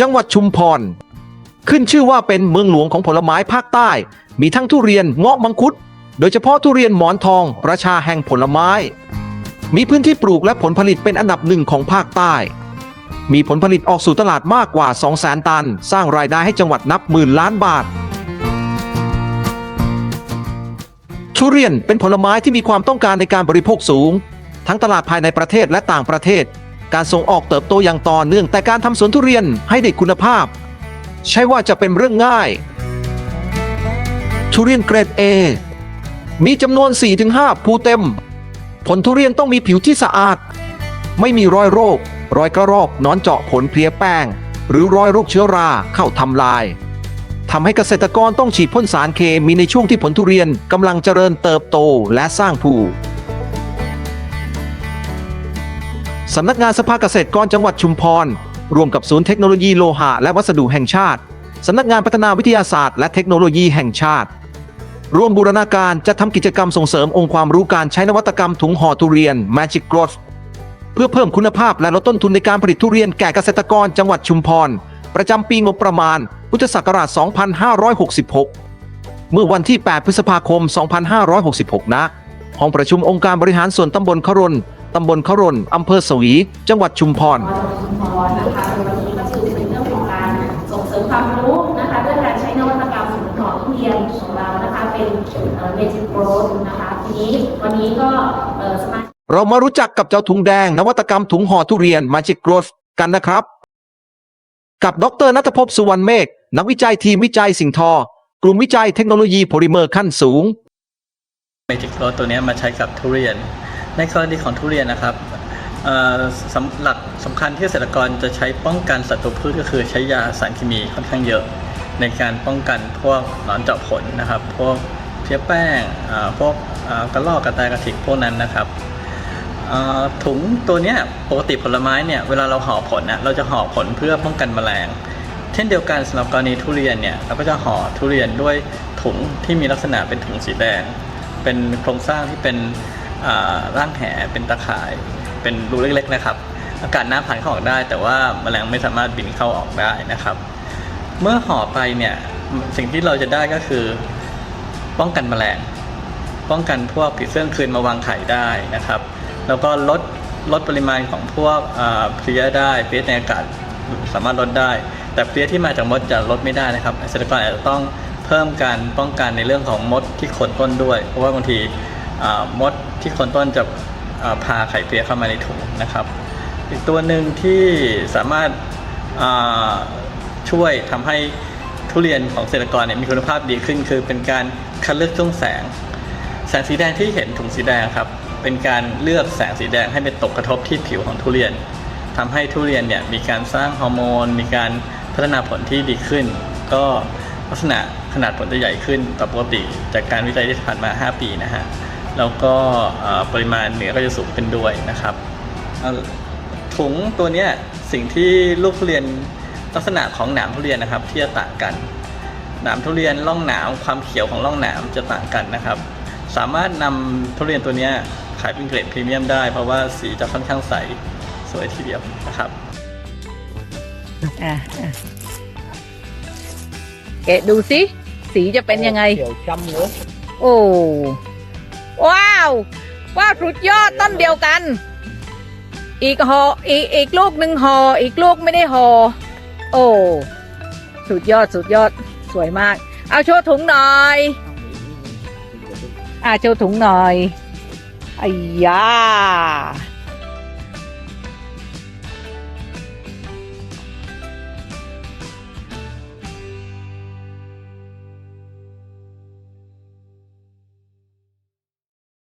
จังหวัดชุมพร ขึ้นชื่อว่าเป็นเมืองหลวงของผลไม้ภาคใต้ มีทั้งทุเรียนเงาะมังคุด โดยเฉพาะทุเรียนหมอนทอง ประชาแห่งผลไม้ มีพื้นที่ปลูกและผลผลิตเป็นอันดับหนึ่งของภาคใต้ มีผลผลิตออกสู่ตลาดมากกว่า 2 0 0 0 0 0 ตัน สร้างรายได้ให้จังหวัดนับหมื่นล้านบาททุเรียนเป็นผลไม้ที่มีความต้องการในการบริโภคสูง ทั้งตลาดภายในประเทศและต่างประเทศ การส่งออกเติบโตอย่างต่อเนื่องแต่การทำสวนทุเรียนให้ได้คุณภาพ ใช่ว่าจะเป็นเรื่องง่าย ทุเรียนเกรด A มีจำนวน 4-5 ภูเต็ม ผลทุเรียนต้องมีผิวที่สะอาด ไม่มีรอยโรค รอยกระรอกนอนเจาะผลเพลียแป้ง หรือรอยโรคเชื้อราเข้าทำลายทำให้เกษตรกรต้องฉีดพ่นสารเคมีในช่วงที่ผลทุเรียนกำลังเจริญเติบโตและสร้างภู สำนักงานสภาเกษตรกรจังหวัดชุมพรร่วมกับศูนย์เทคโนโลยีโลหะและวัสดุแห่งชาติ สำนักงานพัฒนาวิทยาศาสตร์และเทคโนโลยีแห่งชาติ ร่วมบูรณาการจะทำกิจกรรมส่งเสริมองค์ความรู้การใช้นวัตกรรมถุงห่อทุเรียน Magic Growth เพื่อเพิ่มคุณภาพและลดต้นทุนในการผลิตทุเรียนแก่เกษตรกรจังหวัดชุมพร ประจำปีงบประมาณ พุทธศักราช 2566 เมื่อวันที่ 8 พฤษภาคม 2566 นะห้องประชุมองค์การบริหารส่วนตำบลขรน ตำบลขรนอำเภอสวี จังหวัดชุมพรจังหวัดชุมพรนะคะในวันนี้ก็คือเป็นเรื่องของการส่งเสริมความรู้นะคะด้วยการใช้นวัตกรรมถุงห่อทุเรียนของเรานะคะเป็นเมจิกโรสนะคะทีนี้วันนี้ก็เอ่อสมาชิกเรามารู้จักกับเจ้าถุงแดง นวัตกรรมถุงห่อทุเรียน Magic Growth กันนะครับ กับดรนัทภพสุวรรณเมฆนักวิจัยทีมวิจัยสิ่งทอ กลุ่มวิจัยเทคโนโลยีโพลิเมอร์ขั้นสูงเมจิกโรสตัวเนี้ยมาใช้กับทุเรียน ในกรณีของทุเรียนนะครับสำหลักสำคัญที่เกษตรกรจะใช้ป้องกันศัตรูพืชก็คือใช้ยาสารเคมีค่อนข้างเยอะ ในการป้องกันพวกหนอนเจาะผลนะครับ พวกเพี้ยแป้งพวกกระรอกกระต่ายกระถิกพวกนั้นนะครับถุงตัวนี้ปกติผลไม้เนี่ยเวลาเราห่อผลนะเราจะห่อผลเพื่อป้องกันแมลง เช่นเดียวกันสำหรับกรณีทุเรียนเนี่ยเราก็จะห่อทุเรียนด้วยถุงที่มีลักษณะเป็นถุงสีแดง เป็นโครงสร้างที่เป็น ร่างแหเป็นตะข่าย เป็นรูเล็กๆนะครับ อากาศน้ำผ่านเข้าออกได้ แต่ว่าแมลงไม่สามารถบินเข้าออกได้นะครับ เมื่อห่อไปเนี่ยสิ่งที่เราจะได้ก็คือ ป้องกันแมลง ป้องกันพวกผีเสื้อคืนมาวางไข่ได้นะครับ แล้วก็ลดลดปริมาณของพวกเพลี้ยได้เพลี้ยในอากาศสามารถลดได้ แต่เพลี้ยที่มาจากมดจะลดไม่ได้นะครับเกษตรกรอาจจะต้องเพิ่มการป้องกันในเรื่องของมดที่โคนต้นด้วย เพราะว่าบางที มดที่คนต้นจะพาไข่เพลี้ยเข้ามาในถุงนะครับ อีกตัวหนึ่งที่สามารถช่วยทำให้ทุเรียนของเกษตรกรเนี่ยมีคุณภาพดีขึ้น คือเป็นการคัดเลือกช่วงแสง แสงสีแดงที่เห็นถุงสีแดงครับเป็นการเลือกแสงสีแดงให้ไปตกกระทบที่ผิวของทุเรียนทำให้ทุเรียนเนี่ยมีการสร้างฮอร์โมน มีการพัฒนาผลที่ดีขึ้น ก็ลักษณะขนาดผลจะใหญ่ขึ้นต่อปกติ จากการวิจัยที่ผ่านมา 5 ปีนะฮะ แล้วก็เอ่อปริมาณเนื้อก็จะสูงขึ้นด้วยนะครับเอ่อถุงตัวเนี้ยสิ่งที่ลูกทุเรียนลักษณะของหนามทุเรียนนะครับ ที่จะต่างกันหนามทุเรียนร่องหนามความเขียวของร่องหนามจะต่างกันนะครับ สามารถนำทุเรียนตัวเนี้ยขายเป็นเกรดพรีเมียมได้ เพราะว่าสีจะค่อนข้างใสสวยทีเดียวนะครับอะอะแกะดูสิสีจะเป็นยังไงเขียวช้ำเลยโอ้ ว้าวว้าวสุดยอดต้นเดียวกัน อีกหออีกอีกลูกหนึ่งหออีกลูกไม่ได้หอโอ้สุดยอดสุดยอดสวยมาก เอาโชว์ถุงหน่อยอ่าโชว์ถุงหน่อยไอ้ยา